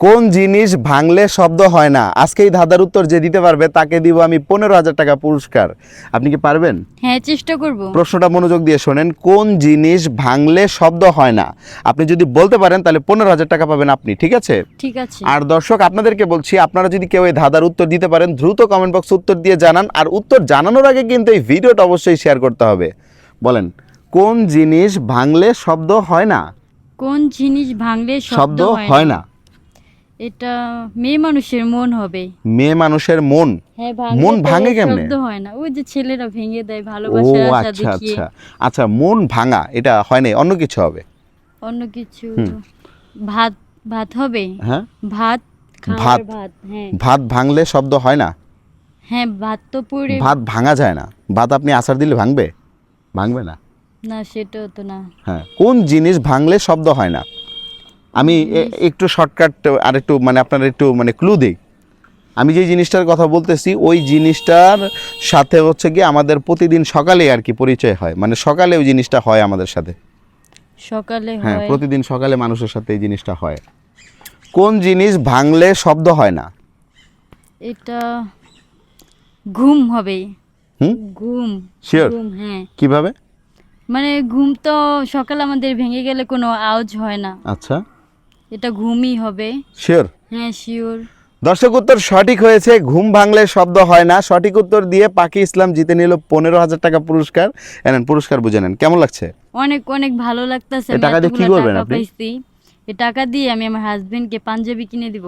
কোন জিনিস ভাঙলে শব্দ হয় না? আজকে এই ধাঁধার উত্তর যে দিতে পারবে তাকে দিব আমি পনেরো হাজার টাকা পুরস্কার। আপনি কি পারবেন? হ্যাঁ চেষ্টা করব। প্রশ্নটা মনোযোগ দিয়ে শোনেন কোন জিনিস ভাঙলে শব্দ হয় না? আপনি যদি বলতে পারেন তাহলে পনেরো হাজার টাকা পাবেন আপনি ঠিক আছে? ঠিক আছে। আর দর্শক আপনাদেরকে বলছি আপনারা যদি কেউ এই ধাঁধার উত্তর দিতে পারেন দ্রুত কমেন্ট বক্স উত্তর দিয়ে জানান আর উত্তর জানানোর আগে কিন্তু এই ভিডিওটা অবশ্যই শেয়ার করতে হবে। বলেন কোন জিনিস ভাঙলে শব্দ হয় না? কোন জিনিস ভাঙলে শব্দ হয় না। এটা মেয়ে মানুষের মন হবে। মেয়ে মানুষের মন? হ্যাঁ মন ভাঙে কেমনে? শব্দ হয় না। ওই যে ছেলেরা ভেঙে দেয় ও ভালোবাসার আচ্ছা আচ্ছা। আচ্ছা মন ভাঙা এটা হয় না অন্য কিছু হবে? অন্য কিছু ভাত ভাত হবে? হ্যাঁ? ভাত ভাত। ভাত হ্যাঁ। ভাত ভাঙলে শব্দ হয় না? হ্যাঁ ভাত তো পুরে ভাত ভাঙা যায় না। ভাত আপনি আচার দিলে ভাঙবে? ভাঙবে না? না সেটাও তো না। হ্যাঁ কোন জিনিস ভাঙলে শব্দ হয় না? আমি একটু শর্টকাট আর একটু মানে আপনার একটু মানে ক্লু দিই। আমি যে জিনিসটার কথা বলতেছি ওই জিনিসটার সাথে হচ্ছে কি আমাদের প্রতিদিন সকালে আর কি পরিচয় হয়। মানে সকালে ওই জিনিসটা হয় আমাদের সাথে। সকালে হ্যাঁ প্রতিদিন সকালে মানুষের সাথে এই জিনিসটা হয়। কোন জিনিস ভাঙলে শব্দ হয় না? এটা ঘুম হবে। হুম? ঘুম? ঘুম হ্যাঁ। কীভাবে? মানে ঘুম তো সকাল আমাদের ভেঙে গেলে কোনো আওয়াজ হয় না। আচ্ছা। এটা ঘুমই হবে। শিওর হ্যাঁ শিওর দর্শক উত্তর সঠিক হয়েছে ঘুম ভাঙলে শব্দ হয় না। সঠিক উত্তর দিয়ে পাকি ইসলাম জিতে নিল পনেরো হাজার টাকা পুরস্কার। এনেন পুরস্কার বুঝে নেন। কেমন লাগছে? অনেক অনেক ভালো লাগতেছে। টাকা দিয়ে কি করবেন আপনি? এই টাকা দিয়ে আমি আমার হাজবেন্ডকে পাঞ্জাবি কিনে দিব।